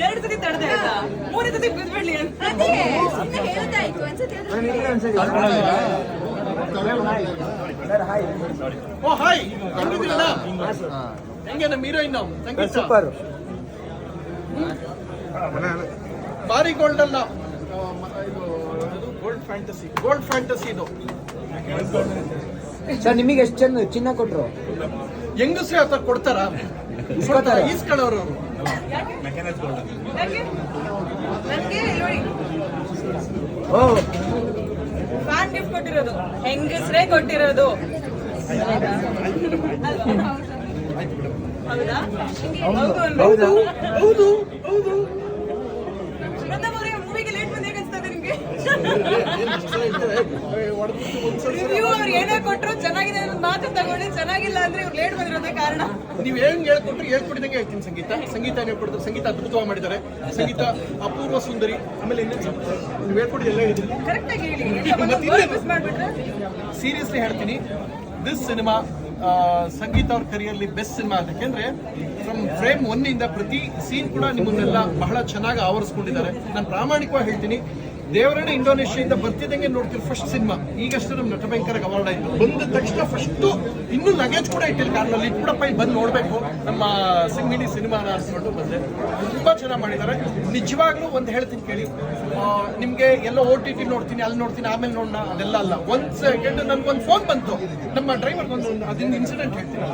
ಎರಡು ಸತಿ ತಡೆದೆ ಆಯ್ತಾ? ಮೂರನೇ ಸತಿ ಬಿದ್ಬಿಡ್ಲಿ ಅಂತ. ಅದೇ ಸುಮ್ಮನೆ ಹೇಳ್ತಾಯ್ತು ಒಂದ್ಸತಿ ಓ ಹಾಯ್ ಹೆಂಗಿದ್ದೀರಲ್ಲ ಹೆಂಗೆ ನಮ್ಮ ಹೀರೋಯಿನ್ ಸಂಗೀತ? ಸೂಪರ್ ಬಾರಿ ಗೋಲ್ಡ್ ಅಲ್ಲ. ಗೋಲ್ಡ್ ಫ್ಯಾಂಟಸಿ ಗೋಲ್ಡ್ ಫ್ಯಾಂಟಸಿ ಇದು. ಸರ್ ನಿಮಗೆ ಎಷ್ಟು ಚೆನ್ನ ಚಿನ್ನ ಕೊಟ್ಟರು ಹೆಂಗಸ್ರೆ ಆತ ಕೊಡ್ತಾರ? ಇಸ್ಕೊತಾರೆ. ಈಸ್ಕೊಳ್ಳೋರು ಅವರು ಯಾಕೆ ನೋಡಿ ಓ. ಫ್ಯಾನ್ ಗಿಫ್ಟ್ ಕೊಟ್ಟಿರೋದು. ಹೆಂಗಸ್ರೇ ಕೊಟ್ಟಿರೋದು. ಹೌದಾ? ಹೌದು ಹೌದು ಹೌದು ಹೌದು ಪ್ರಥಮ ಮೂವಿಗೆ ಲೇಟ್ ಬಂದು ಹೇಗೆ ಅನ್ಸ್ತದೆ ನಿಮ್ಗೆ ರಿವ್ಯೂ ಅವ್ರು ಏನೇ ಕೊಟ್ಟರು ಚೆನ್ನಾಗಿದೆ ಅನ್ನೋದು ಮಾತು ತಗೊಂಡು ಚೆನ್ನಾಗಿಲ್ಲ ಅಂದ್ರೆ ಇವ್ರು ಲೇಟ್ ಬಂದಿರೋದೇ ಕಾರಣ. ನೀವು ಹೆಂಗ್ ಹೇಳ್ಕೊಟ್ರು ಹೇಳ್ಕೊಟ್ಟಿದಂಗೆ ಹೇಳ್ತೀನಿ ಸಂಗೀತ. ಸಂಗೀತ ಹೇಳ್ಕೊಡ್ತಾರೆ ಸಂಗೀತ ಅದ್ಭುತವಾಗಿ ಮಾಡಿದ್ದಾರೆ. ಸಂಗೀತ ಅಪೂರ್ವ ಸುಂದರಿ. ಆಮೇಲೆ ನೀವು ಹೇಳ್ಕೊಡಿ ಎಲ್ಲ ಹೇಳಿದ್ರಿ ಕರೆಕ್ಟಾಗಿ ಹೇಳಿ. ಮಿಸ್ ಮಾಡ್ಬಿಟ್ರೆ? ಸೀರಿಯಸ್ಲಿ ಹೇಳ್ತೀನಿ. ದಿಸ್ ಸಿನಿಮಾ ಸಂಗೀತ ಅವ್ರ ಕರಿಯರ್ಲಿ ಬೆಸ್ಟ್ ಸಿನಿಮಾ ಯಾಕೆಂದ್ರೆ ಫ್ರಮ್ ಫ್ರೇಮ್ ಒನ್ನಿಂದ ಪ್ರತಿ ಸೀನ್ ಕೂಡ ನಿಮ್ಮನ್ನೆಲ್ಲ ಬಹಳ ಚೆನ್ನಾಗಿ ಆವರಿಸ್ಕೊಂಡಿದ್ದಾರೆ. ನಾನು ಪ್ರಾಮಾಣಿಕವಾಗಿ ಹೇಳ್ತೀನಿ. ದೇವರನ್ನ ಇಂಡೋನೇಷ್ಯಾದಿಂದ ಬರ್ತಿದ್ದಂಗೆ ನೋಡ್ತೀವಿ ಫಸ್ಟ್ ಸಿನಿಮಾ ಈಗಷ್ಟೇ ನಮ್ಮ ನಟ ಭಯಂಕರ ಅವಾರ್ಡ್ ಆಯ್ತು. ಬಂದ ತಕ್ಷಣ ಫಸ್ಟ್ ಇನ್ನೂ ಲಗೇಜ್ ಕೂಡ ಇಟ್ಟಿಲ್ಲ ಕಾರ್ನಲ್ಲಿ. ಇಟ್ಬಿಡಪ್ಪ ಇಲ್ಲಿ ಬಂದು ನೋಡಬೇಕು. ನಮ್ಮ ಸಿಂಗಿನಿ ಸಿನಿಮಾ ಅನ್ಸ್ಕೊಂಡು ಬಂದೆ. ತುಂಬಾ ಚೆನ್ನಾಗಿ ಮಾಡಿದ್ದಾರೆ. ನಿಜವಾಗ್ಲೂ ಒಂದು ಹೇಳ್ತೀನಿ ಕೇಳಿ. ನಿಮ್ಗೆ ಎಲ್ಲ ಓ ಟಿ ಟಿ ನೋಡ್ತೀನಿ, ಅಲ್ಲಿ ನೋಡ್ತೀನಿ, ಆಮೇಲೆ ನೋಡೋಣ ಅದೆಲ್ಲ ಅಲ್ಲ. ಒಂದ್ ಸೆಕೆಂಡ್ ನನ್ಗೊಂದು ಫೋನ್ ಬಂತು. ನಮ್ಮ ಡ್ರೈವರ್ಗೆ ಒಂದು ಅದೊಂದು ಇನ್ಸಿಡೆಂಟ್ ಹೇಳ್ತೀನಿ.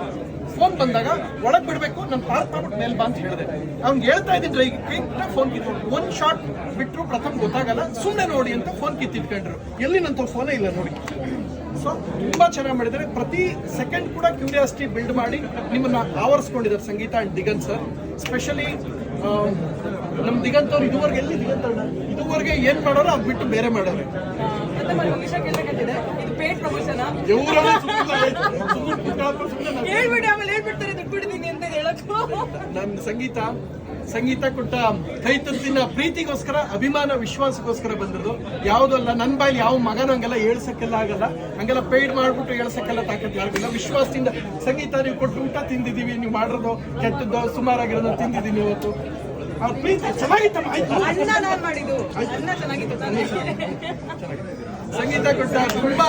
ಫೋನ್ ಬಂದಾಗ ಒಳಗೆ ಬಿಡಬೇಕು, ನಾನು ಪಾರ್ಕ್ ಮಾಡ್ಬಿಟ್ಟು ಮೇಲೆ ಬಾ ಅಂತ ಹೇಳಿದೆ. ಅವ್ನಿಗೆ ಹೇಳ್ತಾ ಇದ್ದೀನಿ ಡ್ರೈ ಕೈಯಿಂದ ಫೋನ್ ಕಿತ್ತು. ಒಂದ್ ಶಾಟ್ ಬಿಟ್ರು ಪ್ರಥಮ ಗೊತ್ತಾಗಲ್ಲ ಸುಮ್ಮನೆ ನೋಡಿ ಅಂತ ಫೋನ್ ಕಿತ್ತಿಟ್ಕೊಂಡ್ರು ಎಲ್ಲಿ ನಂತ ಫೋನೇ ಇಲ್ಲ ನೋಡಿ. ಸೊ ತುಂಬಾ ಚೆನ್ನಾಗಿ ಮಾಡಿದ್ದಾರೆ. ಪ್ರತಿ ಸೆಕೆಂಡ್ ಕೂಡ ಕ್ಯೂರಿಯಾಸಿಟಿ ಬಿಲ್ಡ್ ಮಾಡಿ ನಿಮ್ಮನ್ನ ಆವರಿಸ್ಕೊಂಡಿದ್ದಾರೆ Sangeetha and Digan sir specially ನಮ್ ದಿಗಂತವ್ರು ಇದುವರೆಗೆ ಎಲ್ಲಿ ದಿಗಂತ ಇದುವರೆಗೆ ಏನ್ ಮಾಡೋರು ಅದ್ ಬಿಟ್ಟು ಬೇರೆ ಮಾಡೋರು. ಹೇಳ್ಬಿಡಿ ನನ್ನ ಸಂಗೀತ ಸಂಗೀತ ಕೊಟ್ಟ ಕೈ ತುತ್ತಿನ ಪ್ರೀತಿಗೋಸ್ಕರ ಅಭಿಮಾನ ವಿಶ್ವಾಸಕ್ಕೋಸ್ಕರ ಬಂದಿರೋದು. ಯಾವುದಲ್ಲ ನನ್ನ ಬಾಯಲ್ಲಿ ಯಾವ ಮಗನ ಹಂಗೆಲ್ಲ ಹೇಳ್ಸಕ್ಕೆಲ್ಲ ಆಗಲ್ಲ. ಹಂಗೆಲ್ಲ ಪೇಯ್ಡ್ ಮಾಡ್ಬಿಟ್ಟು ಹೇಳ್ಸಕ್ಕೆಲ್ಲ ತಾಕತ್ತು ಯಾರಿಗಿಲ್ಲ ವಿಶ್ವಾಸದಿಂದ ಸಂಗೀತ ನೀವು ಕೊಟ್ಟು ಊಟ ತಿಂದಿದ್ದೀವಿ ನೀವು ಮಾಡಿರೋದು ಕೆಟ್ಟದ್ದು ಸುಮಾರಾಗಿರೋದು ತಿಂದಿದ್ದೀನಿ ಇವತ್ತು. ಅವ್ರ ಪ್ರೀತಿ ಚೆನ್ನಾಗಿತ್ತಮ್ಮ ಆಯ್ತು. ಸಂಗೀತ ಕೊಟ್ಟ ತುಂಬಾ